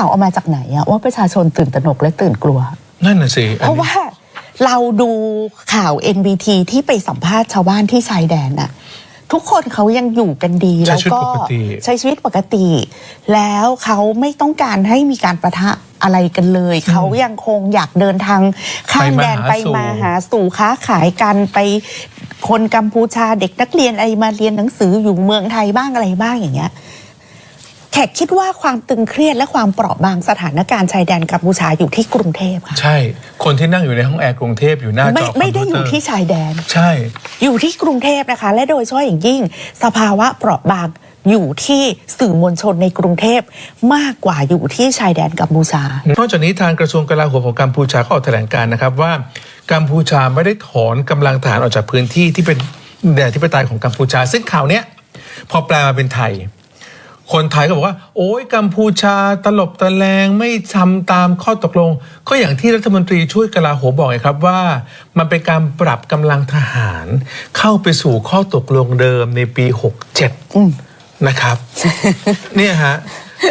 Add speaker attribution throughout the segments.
Speaker 1: ข่าวเอามาจากไหนอะว่าประชาชนตื่นตระหนกและตื่นกลัว
Speaker 2: นั่นน่ะสิ
Speaker 1: เพราะว่าเราดูข่าว NBT ที่ไปสัมภาษณ์ชาวบ้านที่ชายแดนน่ะทุกคนเขายังอยู่กันดี
Speaker 2: ใช้
Speaker 1: แล้ว
Speaker 2: ชีวิต
Speaker 1: ก็
Speaker 2: ปกติ
Speaker 1: ใช้ชีวิตปกติ แล้วเขาไม่ต้องการให้มีการประทะอะไรกันเลย เขายังคงอยากเดินทางข้ามแดนไปมาหาสู่ค้าขายกันไปคนกัมพูชาเด็กนักเรียนอะไรมาเรียนหนังสืออยู่เมืองไทยบ้างอะไรบ้างอย่างเงี้ยแขกคิดว่าความตึงเครียดและความเปราะบางสถานการณ์ชายแดนกัมพูชาอยู่ที่กรุงเทพค่ะ
Speaker 2: ใช่ คนที่นั่งอยู่ในห้องแอร์กรุงเทพอยู่หน้าจอ
Speaker 1: ไม่
Speaker 2: คอมพิวเตอร์
Speaker 1: ไม่ได้อยู่ที่ชายแดน
Speaker 2: ใช่
Speaker 1: อยู่ที่กรุงเทพนะคะ และโดยเฉพาะอย่างยิ่ง สภาวะเปราะบางอยู่ที่สื่อมวลชนในกรุงเทพมากกว่าอยู่ที่ชายแดนกัมพูชา
Speaker 2: นอกจากนี้ทางกระทรวงกลาโหมของกัมพูชาก็ออกแถลงการณ์นะครับว่ากัมพูชาไม่ได้ถอนกำลังทหารออกจากพื้นที่ที่เป็นแดนที่ปไตยของกัมพูชา ซึ่งข่าวเนี้ยพอแปลมาเป็นไทย คนไทยก็บอกว่า โอ้ยกัมพูชาตลบตะแลงไม่ทำตามข้อตกลง ก็อย่างที่รัฐมนตรีช่วยกลาโหมบอกไงครับว่า มันเป็นการปรับกำลังทหาร เข้าไปสู่ข้อตกลงเดิมในปี 67 นะครับ เนี่ยฮะ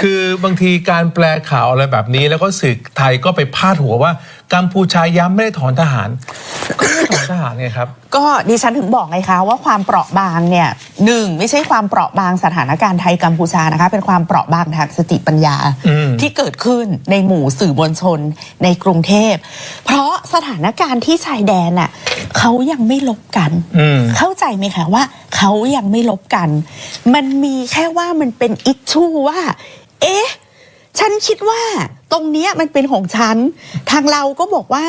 Speaker 2: คือบางทีการแปลข่าวอะไรแบบนี้ แล้วก็สื่อไทยก็ไปพาดหัวว่ากัมพูชาย้ำไม่ได้ถอนทหาร ก็ไม่ได้ถอนทหารไงครับ
Speaker 1: ก็ดิฉันถึงบอกไงคะว่าความเปราะบางเนี่ยหนึ่งไม่ใช่ความเปราะบางสถานการณ์ไทยกัมพูชานะคะ เป็นความเปราะบางทางสติปัญญา
Speaker 2: อืม
Speaker 1: ที่เกิดขึ้นในหมู่สื่อมวลชนในกรุงเทพ เพราะสถานการณ์ที่ชายแดนน่ะเขายังไม่ลบกัน
Speaker 2: อืม
Speaker 1: เข้าใจไหมคะว่าเขายังไม่ลบกัน มันมีแค่ว่ามันเป็นอิชชูว่า เอ๊ะ ฉันคิดว่าตรงเนี้ยมันเป็นของฉัน ทางเราก็บอกว่า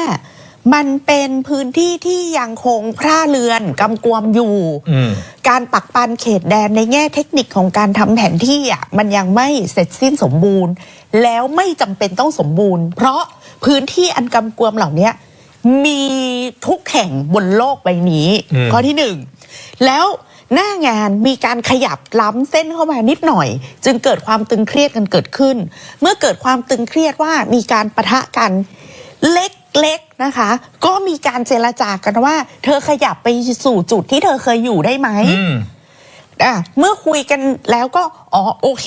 Speaker 1: มันเป็นพื้นที่ที่ยังคงพร่าเรือนกำกวมอยู่
Speaker 2: อืม
Speaker 1: การปักปันเขตแดนในแง่เทคนิคของการทำแผนที่อะมันยังไม่เสร็จสิ้นสมบูรณ์ แล้วไม่จำเป็นต้องสมบูรณ์ เพราะพื้นที่อันกำกวมเหล่านี้มีทุกแห่งบนโลกใบนี้
Speaker 2: อืม
Speaker 1: ข้อที่หนึ่ง แล้วหน้างานมีการขยับล้ำเส้นเข้ามานิดหน่อย จึงเกิดความตึงเครียดกันเกิดขึ้น เมื่อเกิดความตึงเครียดว่ามีการประทะกันเล็ก ๆนะคะ ก็มีการเจรจากันว่า เธอขยับไปสู่จุดที่เธอเคยอยู่ได้ไหม
Speaker 2: อืม
Speaker 1: อะเมื่อคุยกันแล้วก็อ๋อโอเค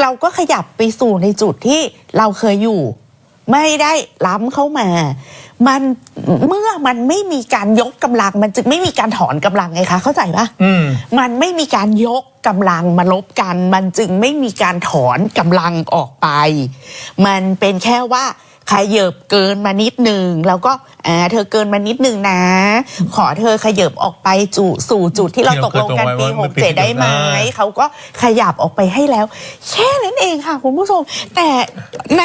Speaker 1: เราก็ขยับไปสู่ในจุดที่เราเคยอยู่ ไม่ได้ล้ำเข้ามา มันเมื่อมันไม่มีการยกกำลัง มันจึงไม่มีการถอนกำลังไงคะเข้าใจปะ
Speaker 2: อืม
Speaker 1: มันไม่มีการยกกำลังมาลบกัน มันจึงไม่มีการถอนกำลังออกไป มันเป็นแค่ว่า ขยับเกินมานิดหนึ่งแล้วก็อ่าเธอเกินมานิดหนึ่งนะ ขอเธอขยับออกไปจูสู่จุดที่เราตกลงกันปี
Speaker 2: ที่เราเคยตกลงไว้
Speaker 1: ห
Speaker 2: เมื่
Speaker 1: ก
Speaker 2: อปี
Speaker 1: เจ็ดได้ไหม
Speaker 2: ที่แล้ว
Speaker 1: เขาก็ขยับออกไปให้แล้ว แค่นั้นเองค่ะคุณผู้ชม แต่ใน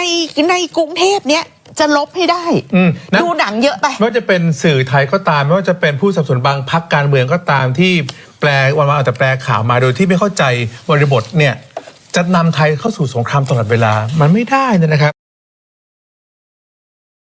Speaker 1: ในกรุงเทพเนี้ยจะลบให้ได้
Speaker 2: อืมนะ
Speaker 1: ดูหนังเยอะไป
Speaker 2: ไม่ว่าจะเป็นสื่อไทยก็ตาม ไม่ว่าจะเป็นผู้สนับสนุนบางพักการเมืองก็ตามที่แปลวันวันๆเอาแต่แปลข่าวมาโดยที่ไม่เข้าใจบริบทเนี่ยจะนำไทยเข้าสู่สงครามตลอดเวลามันไม่ได้นะครับ